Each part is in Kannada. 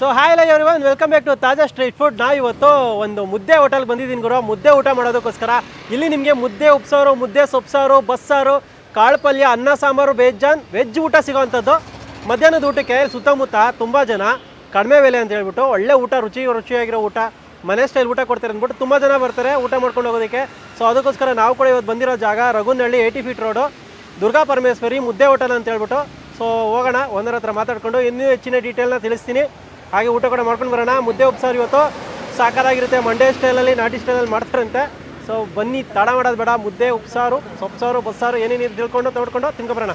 ಸೊ ಹಾಯ್ ಲೈ everyone welcome back to Taaza street food ನಾ ಇವತ್ತು ಒಂದು ಮುದ್ದೆ ಹೋಟೆಲ್ಗೆ ಬಂದಿದ್ದೀನಿ ಗುರು. ಮುದ್ದೆ ಊಟ ಮಾಡೋದಕ್ಕೋಸ್ಕರ. ಇಲ್ಲಿ ನಿಮಗೆ ಮುದ್ದೆ ಉಪ್ಸಾರು, ಮುದ್ದೆ ಸೊಪ್ಸಾರು, ಬಸ್ಸಾರು, ಕಾಳು ಪಲ್ಯ, ಅನ್ನ ಸಾಂಬಾರು ಬೇಜಾನ್ ವೆಜ್ ಊಟ ಸಿಗೋವಂಥದ್ದು. ಮಧ್ಯಾಹ್ನದ ಊಟಕ್ಕೆ ಸುತ್ತಮುತ್ತ ತುಂಬ ಜನ ಕಡಿಮೆ ಬೆಲೆ ಅಂತ ಹೇಳ್ಬಿಟ್ಟು ಒಳ್ಳೆ ಊಟ, ರುಚಿ, ರುಚಿಯಾಗಿರೋ ಊಟ, ಮನೆ ಸ್ಟೈಲ್ ಊಟ ಕೊಡ್ತಾರೆ ಅಂದ್ಬಿಟ್ಟು ತುಂಬ ಜನ ಬರ್ತಾರೆ ಊಟ ಮಾಡ್ಕೊಂಡು ಹೋಗೋದಕ್ಕೆ. ಸೊ ಅದಕ್ಕೋಸ್ಕರ ನಾವು ಕೂಡ ಇವತ್ತು ಬಂದಿರೋ ಜಾಗ Raghunahalli eighty feet road Durga Parameshwari Mudde hotel ಅಂತ ಹೇಳ್ಬಿಟ್ಟು. ಸೊ ಹೋಗೋಣ, ಒಂದರ ಹತ್ರ ಮಾತಾಡ್ಕೊಂಡು ಇನ್ನೂ ಹೆಚ್ಚಿನ ಡೀಟೇಲ್ನ ತಿಳಿಸ್ತೀನಿ. ಹಾಗೆ ಊಟ ಕೂಡ ಮಾಡ್ಕೊಂಡು ಬರೋಣ. ಮುದ್ದೆ ಉಪ್ಸಾರು ಇವತ್ತು ಸಾಕಾರಾಗಿರುತ್ತೆ. ಮಂಡ್ಯ ಸ್ಟೈಲಲ್ಲಿ ನಾಟಿ ಸ್ಟೈಲಲ್ಲಿ ಮಾಡ್ತಾರಂತೆ. ಸೊ ಬನ್ನಿ, ತಡ ಮಾಡೋದು ಬೇಡ. ಮುದ್ದೆ ಉಪ್ಸಾರು ಸೊಪ್ಸಾರು ಬಸ್ಸಾರು ಏನೇನು ತಿಳ್ಕೊಂಡು ತೊಡ್ಕೊಂಡು ತಿನ್ಕೊಬರೋಣ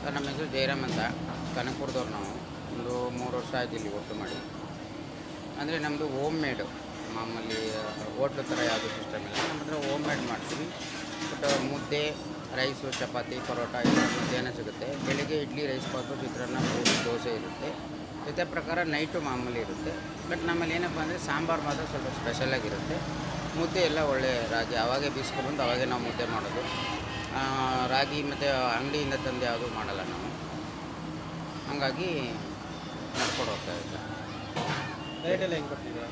ಸರ್ ನಮ್ಮ ಹೆಸರು ಜಯರಾಮ್ ಅಂತ, ಕನಕಪುರದವ್ರು ನಾವು, ಒಂದು ಮೂರು ವರ್ಷ ಆಯ್ತು ಇಲ್ಲಿ ಒಟ್ಟು ಮಾಡಿ. ಅಂದರೆ ನಮ್ಮದು ಹೋಮ್ ಮೇಡು ಮಾಮೂಲಿ, ಹೋಟ್ಲು ಥರ ಯಾವುದು ಸಿಸ್ಟಮ್ ಇಲ್ಲ. ನಮ್ಮ ಹತ್ರ ಹೋಮ್ ಮೇಡ್ ಮಾಡ್ತೀವಿ. ಬಟ್ ಮುದ್ದೆ ರೈಸು ಚಪಾತಿ, ಪರೋಟ ಇದೆಲ್ಲ ಮಧ್ಯಾಹ್ನ ಸಿಗುತ್ತೆ. ಬೆಳಿಗ್ಗೆ ಇಡ್ಲಿ ರೈಸ್ ಬಾತು ಚಿತ್ರಾನ್ನ, ಪೂರಿ, ದೋಸೆ ಇರುತ್ತೆ. ಜೊತೆ ಪ್ರಕಾರ ನೈಟು ಮಾಮೂಲಿ ಇರುತ್ತೆ. ಬಟ್ ನಮ್ಮಲ್ಲಿ ಏನಪ್ಪ ಅಂದರೆ ಸಾಂಬಾರು ಮಾತ್ರ ಸ್ವಲ್ಪ ಸ್ಪೆಷಲಾಗಿರುತ್ತೆ ಮುದ್ದೆ ಎಲ್ಲ ಒಳ್ಳೆ ರಾಗಿ, ಅವಾಗೇ ಬೀಸ್ಕೊಬಂದು ಅವಾಗೇ ನಾವು ಮುದ್ದೆ ಮಾಡೋದು. ರಾಗಿ ಮತ್ತು ಅಂಗಡಿಯಿಂದ ತಂದು ಯಾವುದೂ ಮಾಡಲ್ಲ ನಾವು. ಹಾಗಾಗಿ ನಡ್ಕೊಂಡು ಹೋಗ್ತಾ ಇದ್ದೆ. ರೇಟ್ ಎಲ್ಲ ಹೆಂಗೆ ಬರ್ತಿದೆ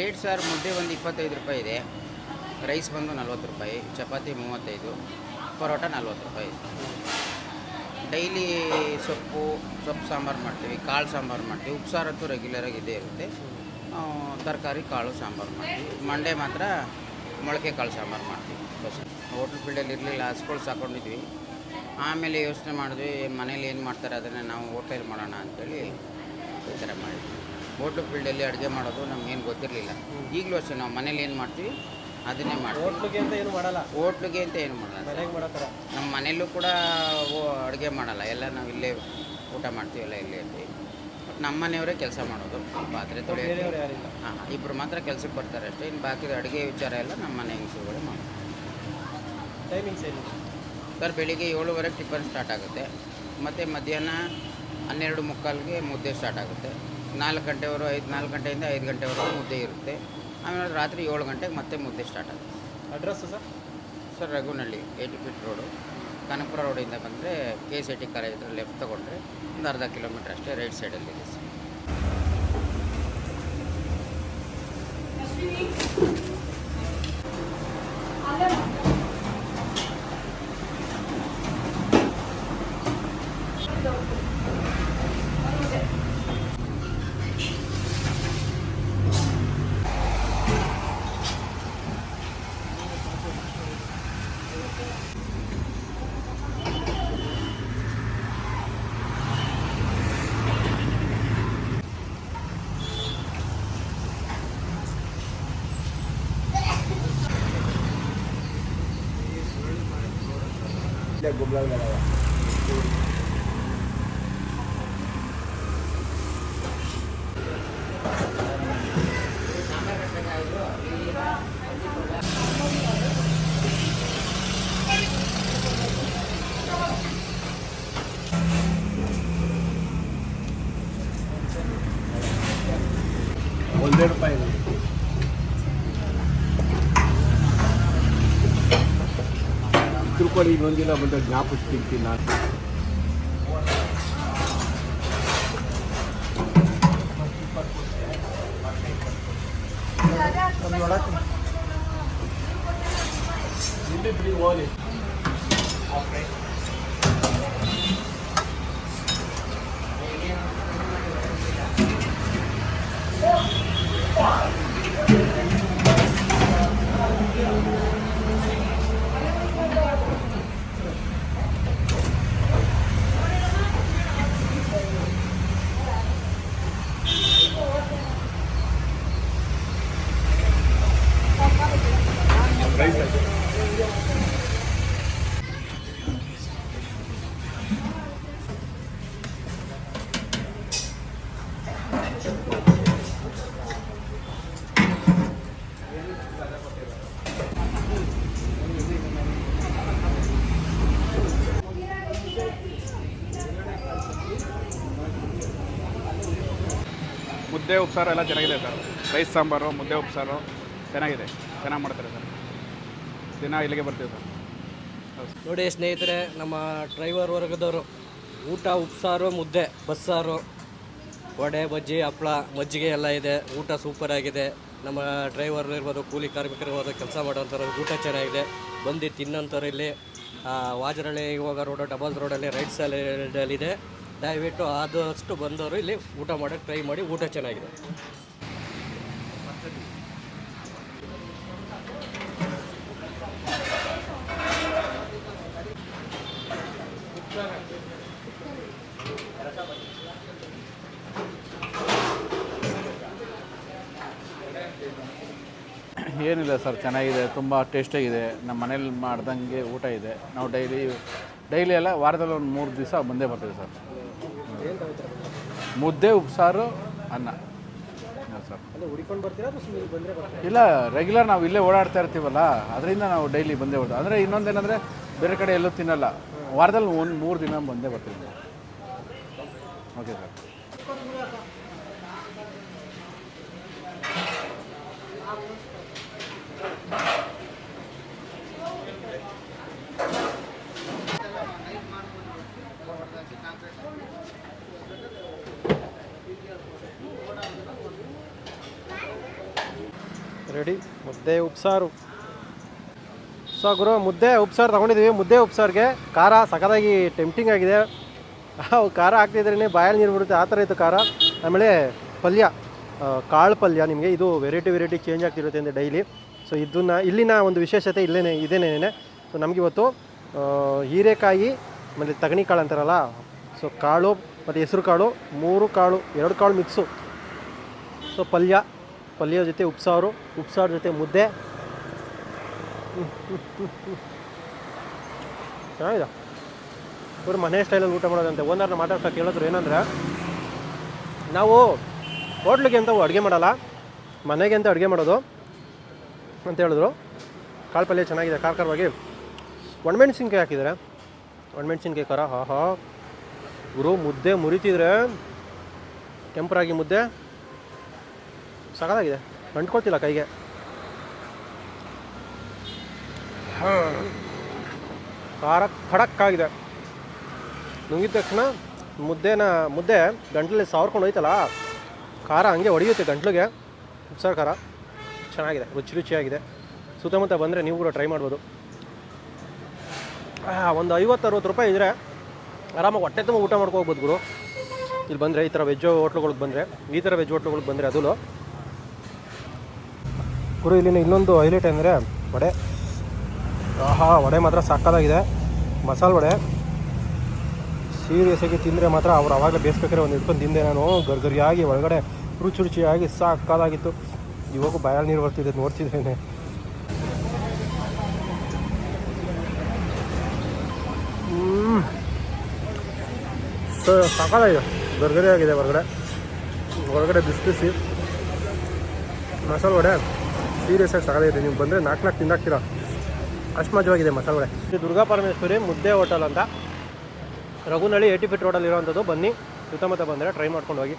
ರೇಟ್ ಸರ್ ಮುದ್ದೆ ಒಂದು ಇಪ್ಪತ್ತೈದು ರೂಪಾಯಿ ಇದೆ. ರೈಸ್ ಬಂದು ನಲ್ವತ್ತು ರೂಪಾಯಿ ಚಪಾತಿ ಮೂವತ್ತೈದು ಪರೋಟ ನಲ್ವತ್ತು ರೂಪಾಯಿ. ಡೈಲಿ ಸೊಪ್ಪು ಸೊಪ್ಪು ಸಾಂಬಾರು ಮಾಡ್ತೀವಿ ಕಾಳು ಸಾಂಬಾರು ಮಾಡ್ತೀವಿ. ಉಪ್ಸಾರತ್ತು ರೆಗ್ಯುಲರಾಗಿ ಇದೇ ಇರುತ್ತೆ. ತರಕಾರಿ ಕಾಳು ಸಾಂಬಾರು ಮಾಡ್ತೀವಿ. ಮಂಡೆ ಮಾತ್ರ ಮೊಳಕೆ ಕಾಳು ಸಾಂಬಾರು ಮಾಡ್ತೀವಿ. ಹೋಟ್ಲ್ ಫೀಲ್ಡಲ್ಲಿ ಇರಲಿಲ್ಲ ಹಸ್ಗಳು ಸಾಕೊಂಡಿದ್ವಿ. ಆಮೇಲೆ ಯೋಚನೆ ಮಾಡಿದ್ವಿ ಮನೇಲಿ ಏನು ಮಾಡ್ತಾರೆ ಅದನ್ನು ನಾವು ಹೋಟೆಲ್ ಮಾಡೋಣ ಅಂತೇಳಿ ಈ ಥರ ಮಾಡಿದ್ವಿ. ಹೋಟ್ಲು ಫೀಲ್ಡಲ್ಲಿ ಅಡುಗೆ ಮಾಡೋದು ನಮಗೇನು ಗೊತ್ತಿರಲಿಲ್ಲ. ಈಗಲೂ ಅಷ್ಟೇ ನಾವು ಮನೇಲಿ ಏನು ಮಾಡ್ತೀವಿ ಅದನ್ನೇ ಮಾಡ್ತೀವಿ. ಹೋಟ್ಲಿಗೆ ಅಂತ ಏನು ಮಾಡಲ್ಲ. ಹೋಟ್ಲಿಗೆ ಅಂತ ಏನು ಮಾಡಲ್ಲ ನಮ್ಮ ಮನೆಯಲ್ಲೂ ಕೂಡ ಅಡುಗೆ ಮಾಡಲ್ಲ. ಎಲ್ಲ ನಾವು ಇಲ್ಲೇ ಊಟ ಮಾಡ್ತೀವಲ್ಲ ಇಲ್ಲೇ ಇರ್ತೀವಿ. ಬಟ್ ನಮ್ಮ ಮನೆಯವರೇ ಕೆಲಸ ಮಾಡೋದು. ಪಾತ್ರೆ ತೊಳೆಯೋದು ಹಾಂ ಇಬ್ಬರು ಮಾತ್ರ ಕೆಲಸಕ್ಕೆ ಬರ್ತಾರೆ ಅಷ್ಟೇ. ಇನ್ನು ಬಾಕಿದ ಅಡುಗೆ ವಿಚಾರ ಎಲ್ಲ ನಮ್ಮ ಮನೆ ಹೆಂಗಸುಗಳೇ ಮಾಡ್ತಾರೆ. ಟೈಮಿಂಗ್ಸ್ ಏನು? ಸರ್ ಬೆಳಿಗ್ಗೆ ಏಳುವರೆಗೆ ಟಿಫನ್ ಸ್ಟಾರ್ಟ್ ಆಗುತ್ತೆ. ಮತ್ತು ಮಧ್ಯಾಹ್ನ ಹನ್ನೆರಡು ಮುಕ್ಕಾಲ್ಗೆ ಮುದ್ದೆ ಸ್ಟಾರ್ಟ್ ಆಗುತ್ತೆ. ನಾಲ್ಕು ಗಂಟೆವರೆಗೂ ಐದು ನಾಲ್ಕು ಗಂಟೆಯಿಂದ ಐದು ಗಂಟೆವರೆಗೂ ಮುದ್ದೆ ಇರುತ್ತೆ. ಆಮೇಲೆ ರಾತ್ರಿ ಏಳು ಗಂಟೆಗೆ ಮತ್ತೆ ಮುದ್ದೆ ಸ್ಟಾರ್ಟ್ ಆಗುತ್ತೆ. Address sir? Sir Raghunahalli eighty feet road. Kanakapura ರೋಡಿಂದ ಬಂದರೆ ಕೆ ಸಿ ಟಿ ಕಾಲೇಜ್ ಹತ್ರ ಲೆಫ್ಟ್ ತೊಗೊಂಡ್ರೆ ಒಂದು ಅರ್ಧ ಕಿಲೋಮೀಟ್ರ್ ಅಷ್ಟೇ right ಸೈಡಲ್ಲಿದೆ sir. nagbablog na lang. Thank you. ತಿಳ್ಕೊಳ್ಳಿ ಇನ್ನೊಂದಿನ ಬಂದ ಜ್ಞಾಪಕ ತಿಂತೀನಿ ನಾನು. ಇಲ್ಲಿ ಮುದ್ದೆ ಉಪ್ಸಾರು ಎಲ್ಲ ಚೆನ್ನಾಗಿದೆ ಸರ್. ರೈಸ್ ಸಾಂಬಾರು, ಮುದ್ದೆ ಉಪ್ಸಾರು ಚೆನ್ನಾಗಿದೆ. ಚೆನ್ನಾಗಿ ಮಾಡ್ತಾರೆ ಸರ್. ದಿನ ಇಲ್ಲಿಗೆ ಬರ್ತೀವಿ ಸರ್. ನೋಡಿ ಸ್ನೇಹಿತರೆ, ನಮ್ಮ ಡ್ರೈವರ್ ವರ್ಗದವರು ಊಟ, ಉಪ್ಸಾರು, ಮುದ್ದೆ, ಬಸ್ಸಾರು, ವಡೆ, ಬಜ್ಜಿ ಹಪ್ಪಳ ಮಜ್ಜಿಗೆ ಎಲ್ಲ ಇದೆ. ಊಟ ಸೂಪರ್ ಆಗಿದೆ. ನಮ್ಮ ಡ್ರೈವರ್ ಇರ್ಬೋದು, ಕೂಲಿ ಕಾರ್ಮಿಕರಿರ್ಬೋದು ಕೆಲಸ ಮಾಡೋಂಥವ್ರು ಊಟ ಚೆನ್ನಾಗಿದೆ. ಬಂದು ತಿನ್ನೋಂಥವ್ರು ಇಲ್ಲಿ ವಾಜರಳ್ಳಿ ಇವಾಗ ರೋಡ್ ಡಬಲ್ ರೋಡಲ್ಲಿ ರೈಟ್ ಸೈಡಲ್ಲಿದೆ ದಯವಿಟ್ಟು ಆದಷ್ಟು ಬಂದವರು ಇಲ್ಲಿ ಊಟ ಮಾಡೋಕ್ಕೆ ಟ್ರೈ ಮಾಡಿ, ಊಟ ಚೆನ್ನಾಗಿದೆ. ಏನಿಲ್ಲ ಸರ್, ಚೆನ್ನಾಗಿದೆ, ತುಂಬ ಟೇಸ್ಟಾಗಿದೆ ನಮ್ಮ ಮನೇಲಿ ಮಾಡ್ದಂಗೆ ಊಟ ಇದೆ. ನಾವು ಡೈಲಿ ಡೈಲಿ ಎಲ್ಲ ವಾರದಲ್ಲಿ ಒಂದು ಮೂರು ದಿವಸ ಬಂದೇ ಬರ್ತೀವಿ ಸರ್. ಮುದ್ದೆ ಉಪ್ಸಾರು ಅನ್ನ. ಸರ್. ಇಲ್ಲ ರೆಗ್ಯುಲರ್ ನಾವು ಇಲ್ಲೇ ಓಡಾಡ್ತಾ ಇರ್ತೀವಲ್ಲ ಅದರಿಂದ ನಾವು ಡೈಲಿ ಬಂದೇ ಬರ್ತೀವಿ. ಅಂದರೆ ಇನ್ನೊಂದೇನೆಂದರೆ ಬೇರೆ ಕಡೆ ಎಲ್ಲೂ ತಿನ್ನಲ್ಲ. ವಾರದಲ್ಲಿ ಒಂದು ಮೂರು ದಿನ ಬಂದೇ ಬರ್ತೀವಿ ಓಕೆ ಸರ್ ರೆಡಿ. ಮುದ್ದೆ, ಉಪ್ಸಾರು. ಸೊ, ಗುರು, ಮುದ್ದೆ, ಉಪ್ಸಾರು ತೊಗೊಂಡಿದ್ದೀವಿ ಮುದ್ದೆ, ಉಪ್ಸಾರಿಗೆ ಖಾರ ಸಖತ್ತಾಗಿ ಟೆಂಪ್ಟಿಂಗ್ ಆಗಿದೆ. ಅವು ಖಾರ ಹಾಕ್ತಿದ್ರೇ ಬಾಯಲ್ಲಿ ನೀರು ಬಿಡುತ್ತೆ ಆ ಥರ ಇತ್ತು ಖಾರ. ಆಮೇಲೆ ಪಲ್ಯ ಕಾಳು ಪಲ್ಯ ನಿಮಗೆ. ಇದು ವೆರೈಟಿ ವೆರೈಟಿ ಚೇಂಜ್ ಆಗ್ತಿರುತ್ತೆ ಅಂದರೆ ಡೈಲಿ ಸೊ ಇದನ್ನು, ಇಲ್ಲಿನ ಒಂದು ವಿಶೇಷತೆ ಇಲ್ಲೇ ಇದೇನೇನೆ ಸೊ ನಮಗಿವತ್ತು ಹೀರೆಕಾಯಿ, ಆಮೇಲೆ ತಗಣಿ ಕಾಳು ಅಂತಾರಲ್ಲ ಸೊ ಕಾಳು, ಮತ್ತು ಹೆಸರು ಕಾಳು, ಮೂರು ಕಾಳು, ಎರಡು ಕಾಳು ಮಿಕ್ಸು ಸೊ ಪಲ್ಯ ಪಲ್ಯ ಜೊತೆ ಉಪ್ಸಾರು ಉಪ್ಸಾರು ಜೊತೆ ಮುದ್ದೆ. ಚೆನ್ನಾಗಿದೆ. ಇವರು ಮನೆ ಸ್ಟೈಲಲ್ಲಿ ಊಟ ಮಾಡೋದಂತೆ. ಓನರ್ನ ಮಾತಾಡ್ತಾ ಕೇಳಿದ್ರು ಏನಂದ್ರೆ, ನಾವು ಹೋಟ್ಲಿಗೆ ಅಂತ ಅಡುಗೆ ಮಾಡಲ್ಲ, ಮನೆಗೆ ಅಂತ ಅಡುಗೆ ಮಾಡೋದು ಅಂತ ಹೇಳಿದ್ರು. ಕಾಳು ಪಲ್ಯ ಚೆನ್ನಾಗಿದೆ ಖಾರ ಖಾರವಾಗಿ ಒಣಮೆಣ್ಸಿನ್ಕಾಯಿ ಹಾಕಿದ್ದಾರೆ. ಒಣಮೆಣ್ಸಿನ್ಕಾಯಿ ಖಾರ ಹಾ ಹಾ ಗುರು, ಮುದ್ದೆ ಮುರಿತಿದ್ರೆ, ಕೆಂಪರಾಗಿ ಮುದ್ದೆ. ಸಖತ್ತಾಗಿದೆ ಅಂಟ್ಕೊಳ್ತಿಲ್ಲ ಕೈಗೆ. ಖಾರ ಆಗಿದೆ ನುಂಗಿದ ತಕ್ಷಣ ಮುದ್ದೆನ, ಮುದ್ದೆ ಗಂಟ್ಲಲ್ಲಿ ಸಾವಿರ್ಕೊಂಡು ಹೋಯ್ತಲ್ಲ, ಖಾರ ಹಂಗೆ ಹೊಡೆಯುತ್ತೆ ಗಂಟ್ಲಿಗೆ. ಉಪ್ಸಾರು ಖಾರ. ಚೆನ್ನಾಗಿದೆ, ರುಚಿ ರುಚಿಯಾಗಿದೆ. ಸುತ್ತಮುತ್ತ ಬಂದರೆ ನೀವು ಕೂಡ ಟ್ರೈ ಮಾಡ್ಬೋದು. ಒಂದು ಐವತ್ತು ಅರವತ್ತು ರೂಪಾಯಿ ಇದ್ದರೆ ಆರಾಮಾಗಿ ಹೊಟ್ಟೆ ತುಂಬ ಊಟ ಮಾಡ್ಕೋಬೋದು ಗುರು. ಇಲ್ಲಿ ಬಂದರೆ ಈ ಥರ ವೆಜ್ ಹೋಟ್ಲುಗಳಿಗೆ ಬಂದರೆ, ಈ ಥರ ವೆಜ್ ಹೋಟ್ಲುಗಳಿಗೆ ಬಂದರೆ ಅದೂ ಗುರು, ಇಲ್ಲಿನ ಇನ್ನೊಂದು ಹೈಲೈಟ್ ಅಂದರೆ ವಡೆ. ಆಹಾ, ವಡೆ ಮಾತ್ರ ಸಕ್ಕತ್ತಾಗಿದೆ ಮಸಾಲ ವಡೆ. ಸೀರಿಯಸ್ ಆಗಿ ತಿಂದರೆ ಮಾತ್ರ ಅವ್ರು ಅವಾಗಲೇ ಬೇಯಿಸ್ಬೇಕಾದ್ರೆ ಒಂದು ಇಟ್ಕೊಂಡು ತಿಂದೆ ನಾನು. ಗರ್ಗರಿಯಾಗಿ ಒಳಗಡೆ ರುಚಿ ರುಚಿಯಾಗಿ ಸಾಕಾಗಿತ್ತು ಇವಾಗೂ ಬಾಯಲ್ಲಿ ನೀರು ಬರ್ತಿದೆ, ನೋಡ್ತಿದ್ದೇನೆ. ಸೊ ಸಾಕಾಗಿದೆ ಗರ್ಗರಿಯಾಗಿದೆ ಹೊರಗಡೆ. ಹೊರಗಡೆ ಬಿಸಿ ಬಿಸಿ ಮಸಾಲೆ ವಡೆ. ಸೀರಿಯಸ್ ಆಗಿ ಸಾಕಾಗಿದೆ ನೀವು ಬಂದರೆ ನಾಲ್ಕು ನಾಲ್ಕು ತಿಂದಾಕ್ತೀರಾ ಅಷ್ಟು ಮಜವಾಗಿದೆ ಮಸಾಲೆ ವಡೆ ಇದು ದುರ್ಗಾ ಪರಮೇಶ್ವರಿ ಮುದ್ದೆ ಹೋಟೆಲ್ ಅಂತ. ರಘುನಳ್ಳಿ ಏಟಿ ಫಿಟ್ ರೋಡಲ್ಲಿ ಇರೋವಂಥದ್ದು ಬನ್ನಿ, ಸುತ್ತಮುತ್ತ ಬಂದರೆ ಟ್ರೈ ಮಾಡ್ಕೊಂಡು ಹೋಗಿ.